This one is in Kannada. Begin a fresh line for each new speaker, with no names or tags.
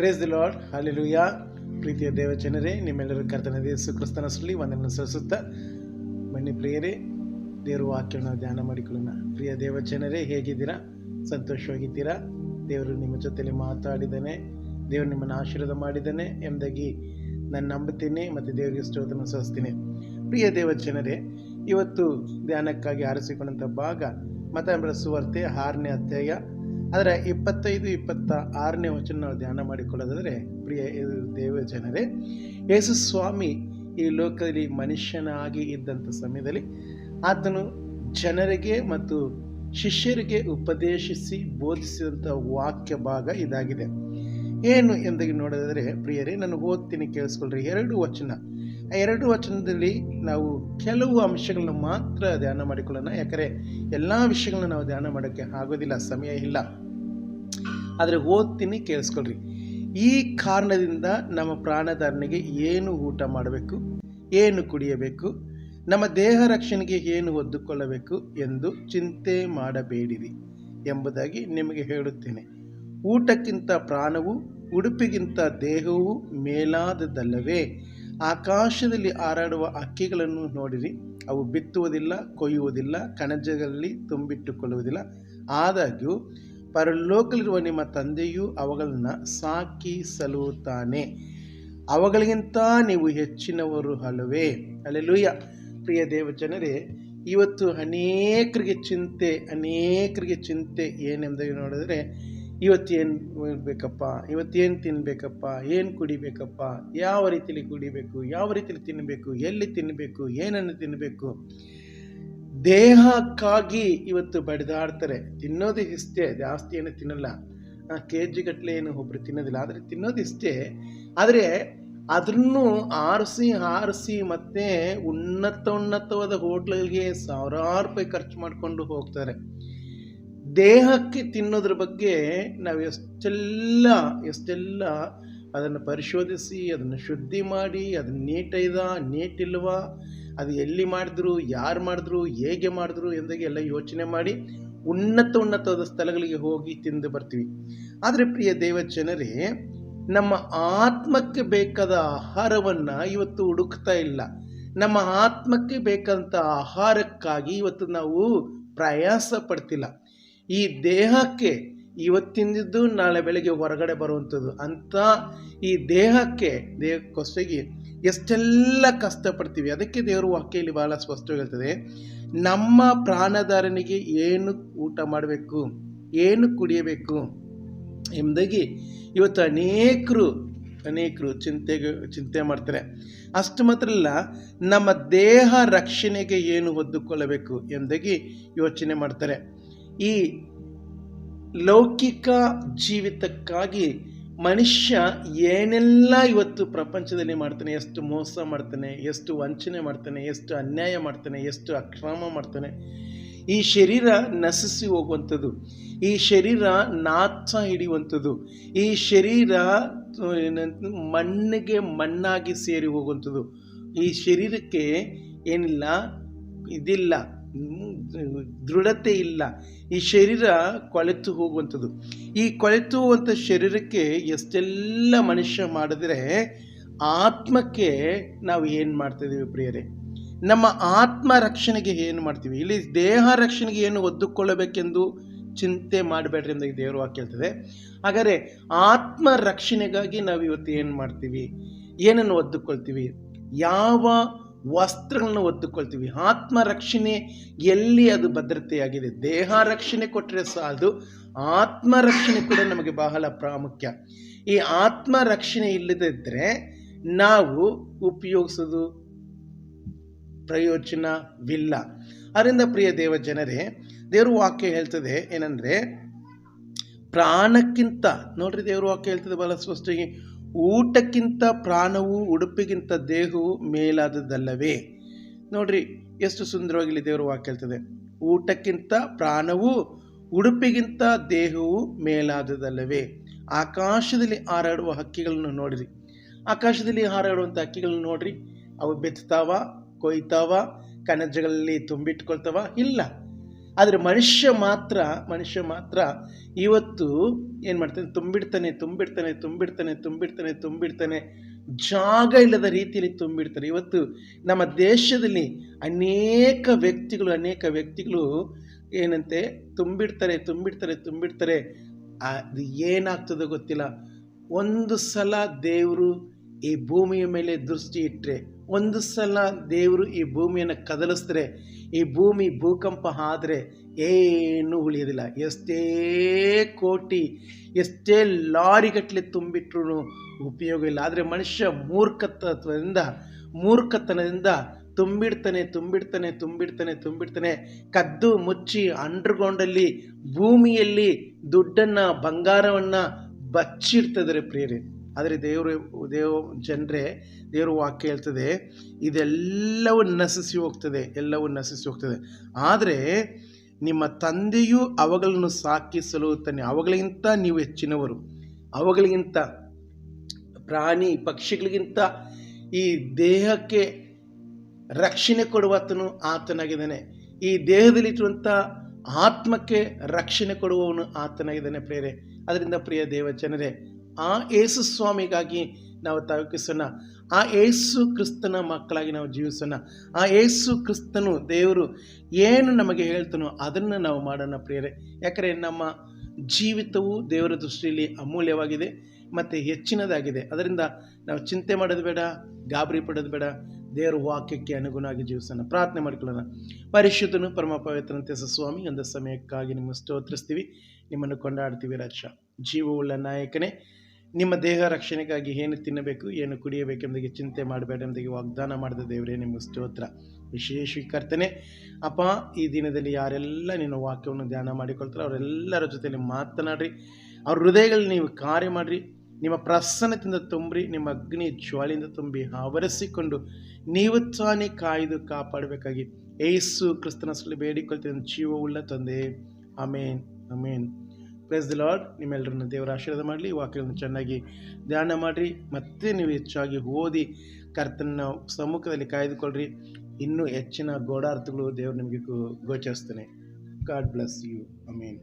ಪ್ರೇಸ್ ದಿ ಲಾರ್ಡ್ ಹಾಲೆಲೂಯ ಪ್ರೀತಿಯ ದೇವಜನರೇ, ನಿಮ್ಮೆಲ್ಲರೂ ಕರ್ತನ ಯೇಸು ಕ್ರಿಸ್ತನ ಸುಳ್ಳಿ ಒಂದನ್ನು ಸಲ್ಲಿಸುತ್ತಾ ಬನ್ನಿ ಪ್ರಿಯರೇ, ದೇವರು ವಾಕ್ಯವನ್ನು ಧ್ಯಾನ ಮಾಡಿಕೊಳ್ಳೋಣ. ಪ್ರಿಯ ದೇವಜನರೇ, ಹೇಗಿದ್ದೀರಾ? ಸಂತೋಷವಾಗಿದ್ದೀರಾ? ದೇವರು ನಿಮ್ಮ ಜೊತೆಯಲ್ಲಿ ಮಾತಾಡಿದ್ದಾನೆ. ದೇವರು ನಿಮ್ಮನ್ನು ಆಶೀರ್ವಾದ ಮಾಡಿದ್ದಾನೆ. ಎಂಬುದಾಗಿ ನಾನು ನಂಬುತ್ತೇನೆ ಮತ್ತು ದೇವರಿಗೆ ಸ್ತೋತ್ರ ಸಲ್ಲಿಸ್ತೀನಿ ಪ್ರಿಯ ದೇವಜನರೇ, ಇವತ್ತು ಧ್ಯಾನಕ್ಕಾಗಿ ಆರಿಸಿಕೊಂಡಂಥ ಭಾಗ ಮತ ಸುವಾರ್ತೆ ಆರನೇ ಅಧ್ಯಾಯ ಅದರ ಇಪ್ಪತ್ತೈದು, ಇಪ್ಪತ್ತ ಆರನೇ ವಚನ ನಾವು ಧ್ಯಾನ ಮಾಡಿಕೊಳ್ಳೋದಾದರೆ, ಪ್ರಿಯ ದೇವ ಜನರೇ, ಯೇಸು ಸ್ವಾಮಿ ಈ ಲೋಕದಲ್ಲಿ ಮನುಷ್ಯನಾಗಿ ಇದ್ದಂಥ ಸಮಯದಲ್ಲಿ ಆತನು ಜನರಿಗೆ ಮತ್ತು ಶಿಷ್ಯರಿಗೆ ಉಪದೇಶಿಸಿ ಬೋಧಿಸಿದಂಥ ವಾಕ್ಯ ಭಾಗ ಇದಾಗಿದೆ. ಏನು ಎಂದಾಗಿ ನೋಡೋದಾದರೆ, ಪ್ರಿಯರೇ, ನಾನು ಓದ್ತೀನಿ, ಕೇಳಿಸ್ಕೊಳ್ರಿ. ಎರಡು ವಚನ. ಆ ಎರಡು ವಚನದಲ್ಲಿ ನಾವು ಕೆಲವು ಅಂಶಗಳನ್ನ ಮಾತ್ರ ಧ್ಯಾನ ಮಾಡಿಕೊಳ್ಳೋಣ. ಯಾಕಂದರೆ, ಎಲ್ಲ ವಿಷಯಗಳನ್ನ ನಾವು ಧ್ಯಾನ ಮಾಡೋಕ್ಕೆ ಆಗೋದಿಲ್ಲ, ಸಮಯ ಇಲ್ಲ. ಆದರೆ ಓದ್ತೀನಿ ಕೇಳಿಸ್ಕೊಳ್ರಿ. ಈ ಕಾರಣದಿಂದ ನಮ್ಮ ಪ್ರಾಣಧಾರಣೆಗೆ ಏನು ಊಟ ಮಾಡಬೇಕು, ಏನು ಕುಡಿಯಬೇಕು, ನಮ್ಮ ದೇಹ ರಕ್ಷಣೆಗೆ ಏನು ಒದ್ದುಕೊಳ್ಳಬೇಕು ಎಂದು ಚಿಂತೆ ಮಾಡಬೇಡಿರಿ ಎಂಬುದಾಗಿ ನಿಮಗೆ ಹೇಳುತ್ತೇನೆ. ಊಟಕ್ಕಿಂತ ಪ್ರಾಣವು, ಉಡುಪಿಗಿಂತ ದೇಹವು ಮೇಲಾದದಲ್ಲವೇ ಆಕಾಶದಲ್ಲಿ ಹಾರಾಡುವ ಅಕ್ಕಿಗಳನ್ನು ನೋಡಿರಿ, ಅವು ಬಿತ್ತುವುದಿಲ್ಲ, ಕೊಯ್ಯುವುದಿಲ್ಲ, ಕಣಜಗಳಲ್ಲಿ ತುಂಬಿಟ್ಟುಕೊಳ್ಳುವುದಿಲ್ಲ. ಆದಾಗ್ಯೂ ಪರಲೋಕಲಿರುವ ನಿಮ್ಮ ತಂದೆಯು ಅವುಗಳನ್ನು ಸಾಕಿ ಸಲುತ್ತಾನೆ ಅವುಗಳಿಗಿಂತ ನೀವು ಹೆಚ್ಚಿನವರು ಹಲವೇ ಅಲ್ಲೆಲೂಯ ಪ್ರಿಯ ದೇವಜನರೇ, ಇವತ್ತು ಅನೇಕರಿಗೆ ಚಿಂತೆ ಅನೇಕರಿಗೆ ಚಿಂತೆ ಏನೆಂದಾಗಿ ನೋಡಿದ್ರೆ ಇವತ್ತೇನು ಬೇಕಪ್ಪ? ಇವತ್ತೇನು ತಿನ್ನಬೇಕಪ್ಪ ಏನು ಕುಡಿಬೇಕಪ್ಪ? ಯಾವ ರೀತಿಯಲ್ಲಿ ಕುಡಿಬೇಕು? ಯಾವ ರೀತಿಯಲ್ಲಿ ತಿನ್ನಬೇಕು? ಎಲ್ಲಿ ತಿನ್ನಬೇಕು? ಏನನ್ನು ತಿನ್ನಬೇಕು? ದೇಹಕ್ಕಾಗಿ ಇವತ್ತು ಬಡಿದಾಡ್ತಾರೆ. ತಿನ್ನೋದು ಇಷ್ಟೇ, ಜಾಸ್ತಿ ಏನು ತಿನ್ನಲ್ಲ. ಕೆ ಜಿ ಗಟ್ಟಲೆ ಏನು ಒಬ್ಬರು ತಿನ್ನೋದಿಲ್ಲ, ಆದರೆ ತಿನ್ನೋದು ಇಷ್ಟೇ. ಆದರೆ ಅದನ್ನು ಆರಿಸಿ ಆರಿಸಿ ಮತ್ತೆ ಉನ್ನತ, ಉನ್ನತವಾದ ಹೋಟ್ಲ್ಗಳಿಗೆ ಸಾವಿರಾರು ರೂಪಾಯಿ ಖರ್ಚು ಮಾಡಿಕೊಂಡು ಹೋಗ್ತಾರೆ. ದೇಹಕ್ಕೆ ತಿನ್ನೋದ್ರ ಬಗ್ಗೆ ನಾವು ಎಷ್ಟೆಲ್ಲ ಎಷ್ಟೆಲ್ಲ ಅದನ್ನು ಪರಿಶೋಧಿಸಿ, ಅದನ್ನು ಶುದ್ಧಿ ಮಾಡಿ, ಅದನ್ನು ನೀಟೈದ ನೀಟಿಲ್ವಾ ಅದು ಎಲ್ಲಿ ಮಾಡಿದ್ರು, ಯಾರು ಮಾಡಿದ್ರು, ಹೇಗೆ ಮಾಡಿದ್ರು ಎಂದಾಗಿ ಎಲ್ಲ ಯೋಚನೆ ಮಾಡಿ ಉನ್ನತ ಉನ್ನತವಾದ ಸ್ಥಳಗಳಿಗೆ ಹೋಗಿ ತಿಂದು ಬರ್ತೀವಿ. ಆದರೆ ಪ್ರಿಯ ದೇವ ಜನರೇ, ನಮ್ಮ ಆತ್ಮಕ್ಕೆ ಬೇಕಾದ ಆಹಾರವನ್ನು ಇವತ್ತು ಹುಡುಕ್ತಾ ಇಲ್ಲ. ನಮ್ಮ ಆತ್ಮಕ್ಕೆ ಬೇಕಾದಂಥ ಆಹಾರಕ್ಕಾಗಿ ಇವತ್ತು ನಾವು ಪ್ರಯಾಸ ಪಡ್ತಿಲ್ಲ. ಈ ದೇಹಕ್ಕೆ ಇವತ್ತಿಂದಿದ್ದು ನಾಳೆ ಬೆಳಗ್ಗೆ ಹೊರಗಡೆ ಬರುವಂಥದ್ದು ಅಂತ ಈ ದೇಹಕ್ಕೆ, ದೇಹಕ್ಕೋಸ್ಕರ ಎಷ್ಟೆಲ್ಲ ಕಷ್ಟಪಡ್ತೀವಿ? ಅದಕ್ಕೆ ದೇವರು ವಾಕ್ಯ ಇಲ್ಲಿ ಭಾಳ ಸ್ಪಷ್ಟವಾಗಿ ಹೇಳ್ತದೆ, ನಮ್ಮ ಪ್ರಾಣಧಾರನಿಗೆ ಏನು ಊಟ ಮಾಡಬೇಕು, ಏನು ಕುಡಿಯಬೇಕು ಎಂಬುದಾಗಿ ಇವತ್ತು ಅನೇಕರು ಅನೇಕರು ಚಿಂತೆಗೆ, ಚಿಂತೆ ಮಾಡ್ತಾರೆ. ಅಷ್ಟು ಮಾತ್ರ ಅಲ್ಲ, ನಮ್ಮ ದೇಹ ರಕ್ಷಣೆಗೆ ಏನು ಹೊದ್ದುಕೊಳ್ಳಬೇಕು ಎಂಬುದಾಗಿ ಯೋಚನೆ ಮಾಡ್ತಾರೆ. ಈ ಲೌಕಿಕ ಜೀವಿತಕ್ಕಾಗಿ ಮನುಷ್ಯ ಏನೆಲ್ಲ ಇವತ್ತು ಪ್ರಪಂಚದಲ್ಲಿ ಮಾಡ್ತಾನೆ, ಎಷ್ಟು ಮೋಸ ಮಾಡ್ತಾನೆ, ಎಷ್ಟು ವಂಚನೆ ಮಾಡ್ತಾನೆ, ಎಷ್ಟು ಅನ್ಯಾಯ ಮಾಡ್ತಾನೆ, ಎಷ್ಟು ಅಕ್ರಮ ಮಾಡ್ತಾನೆ, ಈ ಶರೀರ ನಶಿಸಿ ಹೋಗುವಂಥದ್ದು, ಈ ಶರೀರ ನಾಚ ಹಿಡಿಯುವಂಥದ್ದು, ಈ ಶರೀರ ಮಣ್ಣಿಗೆ ಮಣ್ಣಾಗಿ ಸೇರಿ ಹೋಗುವಂಥದ್ದು, ಈ ಶರೀರಕ್ಕೆ ಏನಿಲ್ಲ, ಇದಿಲ್ಲ. ದೃಢತೆ ಇಲ್ಲ. ಈ ಶರೀರ ಕೊಳೆತು ಹೋಗುವಂಥದ್ದು. ಈ ಕೊಳೆತು ಹೋಗುವಂಥ ಶರೀರಕ್ಕೆ ಎಷ್ಟೆಲ್ಲ ಮನುಷ್ಯ ಮಾಡಿದ್ರೆ ಆತ್ಮಕ್ಕೆ ನಾವು ಏನು ಮಾಡ್ತಾಯಿದ್ದೀವಿ ಪ್ರಿಯರೇ? ನಮ್ಮ ಆತ್ಮ ರಕ್ಷಣೆಗೆ ಏನು ಮಾಡ್ತೀವಿ? ಇಲ್ಲಿ ದೇಹ ರಕ್ಷಣೆಗೆ ಏನು ಒದ್ದುಕೊಳ್ಳಬೇಕೆಂದು ಚಿಂತೆ ಮಾಡಬೇಡ್ರಿ ಅಂತ ದೇವರು ವಾಕ್ಯ ಹೇಳ್ತದೆ. ಹಾಗಾದರೆ ಆತ್ಮ ರಕ್ಷಣೆಗಾಗಿ ನಾವು ಇವತ್ತು ಏನು ಮಾಡ್ತೀವಿ? ಏನನ್ನು ಒದ್ದುಕೊಳ್ತೀವಿ? ಯಾವ ವಸ್ತ್ರಗಳನ್ನ ಒತ್ತುಕೊಳ್ತೀವಿ. ಆತ್ಮ ರಕ್ಷಣೆ ಎಲ್ಲಿ ಅದು ಭದ್ರತೆಯಾಗಿದೆ? ದೇಹ ರಕ್ಷಣೆ ಕೊಟ್ಟರೆ ಸಾಲದು. ಆತ್ಮ ರಕ್ಷಣೆ ಕೂಡ ನಮಗೆ ಬಹಳ ಪ್ರಾಮುಖ್ಯ. ಈ ಆತ್ಮ ರಕ್ಷಣೆ ಇಲ್ಲದಿದ್ದರೆ ನಾವು ಉಪಯೋಗಿಸೋದು ಪ್ರಯೋಜನವಿಲ್ಲ. ಅದರಿಂದ ಪ್ರಿಯ ದೇವ ಜನರೇ, ದೇವರು ವಾಕ್ಯ ಹೇಳ್ತದೆ ಏನಂದರೆ, ಪ್ರಾಣಕ್ಕಿಂತ, ನೋಡ್ರಿ ದೇವರು ವಾಕ್ಯ ಹೇಳ್ತದೆ ಬಹಳ ಸ್ಪಷ್ಟವಾಗಿ ಊಟಕ್ಕಿಂತ ಪ್ರಾಣವು, ಉಡುಪಿಗಿಂತ ದೇಹವು ಮೇಲಾದದ್ದಲ್ಲವೇ? ನೋಡ್ರಿ, ಎಷ್ಟು ಸುಂದರವಾಗಿ ದೇವರು ವಾಕ್ಯ ಹೇಳ್ತದೆ. ಊಟಕ್ಕಿಂತ ಪ್ರಾಣವು, ಉಡುಪಿಗಿಂತ ದೇಹವು ಮೇಲಾದದಲ್ಲವೇ ಆಕಾಶದಲ್ಲಿ ಹಾರಾಡುವ ಹಕ್ಕಿಗಳನ್ನು ನೋಡಿರಿ. ಆಕಾಶದಲ್ಲಿ ಹಾರಾಡುವಂಥ ಹಕ್ಕಿಗಳನ್ನು ನೋಡ್ರಿ. ಅವು ಬೆತ್ತಾವ ಕೊಯ್ತಾವ, ಕಣಜಗಳಲ್ಲಿ ತುಂಬಿಟ್ಕೊಳ್ತಾವ. ಇಲ್ಲ ಆದರೆ ಮನುಷ್ಯ ಮಾತ್ರ ಮನುಷ್ಯ ಮಾತ್ರ ಇವತ್ತು ಏನು ಮಾಡ್ತಾನೆ? ತುಂಬಿಡ್ತಾನೆ ತುಂಬಿಡ್ತಾನೆ ತುಂಬಿಡ್ತಾನೆ ತುಂಬಿಡ್ತಾನೆ ತುಂಬಿಡ್ತಾನೆ. ಜಾಗ ಇಲ್ಲದ ರೀತಿಯಲ್ಲಿ ತುಂಬಿಡ್ತಾರೆ ಇವತ್ತು ನಮ್ಮ ದೇಶದಲ್ಲಿ ಅನೇಕ ವ್ಯಕ್ತಿಗಳು ಅನೇಕ ವ್ಯಕ್ತಿಗಳು ಏನಂತೆ? ತುಂಬಿಡ್ತಾರೆ ತುಂಬಿಡ್ತಾರೆ ತುಂಬಿಡ್ತಾರೆ. ಅದು ಏನಾಗ್ತದೋ ಗೊತ್ತಿಲ್ಲ. ಒಂದು ಸಲ ದೇವರು ಈ ಭೂಮಿಯ ಮೇಲೆ ದೃಷ್ಟಿ ಇಟ್ಟರೆ ಒಂದು ಸಲ ದೇವರು ಈ ಭೂಮಿಯನ್ನು ಕದಲಿಸಿದ್ರೆ, ಈ ಭೂಮಿ ಭೂಕಂಪ ಆದರೆ ಏನೂ ಉಳಿಯೋದಿಲ್ಲ. ಎಷ್ಟೇ ಕೋಟಿ, ಎಷ್ಟೇ ಲಾರಿಗಟ್ಟಲೆ ತುಂಬಿಟ್ರೂ ಉಪಯೋಗ ಇಲ್ಲ. ಆದರೆ ಮನುಷ್ಯ ಮೂರ್ಖತತ್ವದಿಂದ, ಮೂರ್ಖತನದಿಂದ ತುಂಬಿಡ್ತಾನೆ ತುಂಬಿಡ್ತಾನೆ ತುಂಬಿಡ್ತಾನೆ ತುಂಬಿಡ್ತಾನೆ, ಕದ್ದು ಮುಚ್ಚಿ ಅಂಡರ್ಗ್ರೌಂಡಲ್ಲಿ, ಭೂಮಿಯಲ್ಲಿ ದುಡ್ಡನ್ನು, ಬಂಗಾರವನ್ನು ಬಚ್ಚಿಡ್ತಿದ್ದಾರೆ ಪ್ರಿಯರೇ. ಆದರೆ ದೇವರು ದೇವ ಜನರೇ ದೇವರು ವಾಕ್ಯ ಹೇಳ್ತದೆ, ಇದೆಲ್ಲವೂ ನಶಿಸಿ ಹೋಗ್ತದೆ, ಎಲ್ಲವೂ ನಶಿಸಿ ಹೋಗ್ತದೆ. ಆದರೆ ನಿಮ್ಮ ತಂದೆಯು ಅವುಗಳನ್ನು ಸಾಕಿಸಲು ತಾನೆ ಅವುಗಳಿಗಿಂತ ನೀವು ಹೆಚ್ಚಿನವರು. ಅವುಗಳಿಗಿಂತ ಪ್ರಾಣಿ, ಪಕ್ಷಿಗಳಿಗಿಂತ ಈ ದೇಹಕ್ಕೆ ರಕ್ಷಣೆ ಕೊಡುವತನು ಆತನಾಗಿದ್ದಾನೆ. ಈ ದೇಹದಲ್ಲಿರುವಂಥ ಆತ್ಮಕ್ಕೆ ರಕ್ಷಣೆ ಕೊಡುವವನು ಆತನಾಗಿದ್ದಾನೆ ಪ್ರೇರೆ ಅದರಿಂದ ಪ್ರಿಯ ದೇವ ಜನರೇ ಆ ಏಸು ಸ್ವಾಮಿಗಾಗಿ ನಾವು ತವಕಿಸೋಣ. ಆ ಏಸು ಕ್ರಿಸ್ತನ ಮಕ್ಕಳಾಗಿ ನಾವು ಜೀವಿಸೋಣ. ಆ ಏಸು ಕ್ರಿಸ್ತನು ದೇವರು ಏನು ನಮಗೆ ಹೇಳ್ತಾನೋ ಅದನ್ನು ನಾವು ಮಾಡೋಣ ಪ್ರಿಯರೇ. ಯಾಕಂದರೆ ನಮ್ಮ ಜೀವಿತವು ದೇವರ ದೃಷ್ಟಿಯಲ್ಲಿ ಅಮೂಲ್ಯವಾಗಿದೆ, ಮತ್ತು ಹೆಚ್ಚಿನದಾಗಿದೆ. ಅದರಿಂದ ನಾವು ಚಿಂತೆ ಮಾಡೋದು ಬೇಡ, ಗಾಬರಿ ಪಡೋದು ಬೇಡ. ದೇವರ ವಾಕ್ಯಕ್ಕೆ ಅನುಗುಣವಾಗಿ ಜೀವಿಸೋಣ. ಪ್ರಾರ್ಥನೆ ಮಾಡಿಕೊಳ್ಳೋಣ. ಪರಿಶುದ್ಧನು ಪರಮ ಪವಿತ್ರಂತೆ ಸ್ವಾಮಿ, ಒಂದು ಸಮಯಕ್ಕಾಗಿ ನಿಮ್ಮ ಸ್ತೋತ್ರಿಸ್ತೀವಿ. ನಿಮ್ಮನ್ನು ಕೊಂಡಾಡ್ತೀವಿ ರಾಜ. ಜೀವವುಳ್ಳ ನಾಯಕನೇ ನಿಮ್ಮ ದೇಹ ರಕ್ಷಣೆಗಾಗಿ ಏನು ತಿನ್ನಬೇಕು, ಏನು ಕುಡಿಯಬೇಕು ಎಂಬುದಿಗೆ ಚಿಂತೆ ಮಾಡಬೇಡ ಎಂಬುದಾಗಿ ವಾಗ್ದಾನ ಮಾಡಿದ ದೇವರೇ ನಿಮ್ಮ ಸ್ತೋತ್ರ. ವಿಶೇಷ ಕರ್ತನೆ, ಅಪ್ಪ, ಈ ದಿನದಲ್ಲಿ ಯಾರೆಲ್ಲ ನಿನ್ನ ವಾಕ್ಯವನ್ನು ಧ್ಯಾನ ಮಾಡಿಕೊಳ್ತಾರೆ ಅವರೆಲ್ಲರ ಜೊತೆಯಲ್ಲಿ ಮಾತನಾಡ್ರಿ. ಅವ್ರ ಹೃದಯಗಳಲ್ಲಿ ನೀವು ಕಾರ್ಯ ಮಾಡಿರಿ. ನಿಮ್ಮ ಪ್ರಸನ್ನತೆಯಿಂದ ತುಂಬ್ರಿ, ನಿಮ್ಮ ಅಗ್ನಿ ಜ್ವಾಲಿಯಿಂದ ತುಂಬಿ ಆವರಿಸಿಕೊಂಡು ನೀವು ತಾನೇ ಕಾಯ್ದು ಕಾಪಾಡಬೇಕಾಗಿ. ಏಸು ಕ್ರಿಸ್ತನ ಬೇಡಿಕೊಳ್ತೀನಿ. ಜೀವವುಳ್ಳ ತಂದೆ amen amen praise the Lord ನಿಮ್ಮೆಲ್ಲರನ್ನು ದೇವರ ಆಶೀರ್ವಾದ ಮಾಡಲಿ. ವಾಕ್ಯಗಳನ್ನು ಚೆನ್ನಾಗಿ ಧ್ಯಾನ ಮಾಡಿರಿ. ಮತ್ತೆ ನೀವು ಹೆಚ್ಚಾಗಿ ಓದಿ ಕರ್ತನ ಸಮ್ಮುಖದಲ್ಲಿ ಕಾಯ್ದುಕೊಳ್ಳ್ರಿ ಇನ್ನೂ ಹೆಚ್ಚಿನ ಗೋಡಾರ್ಥಗಳು ದೇವರು ನಿಮಗೆ ಗೋಚರಿಸ್ತಾನೆ. God bless you amen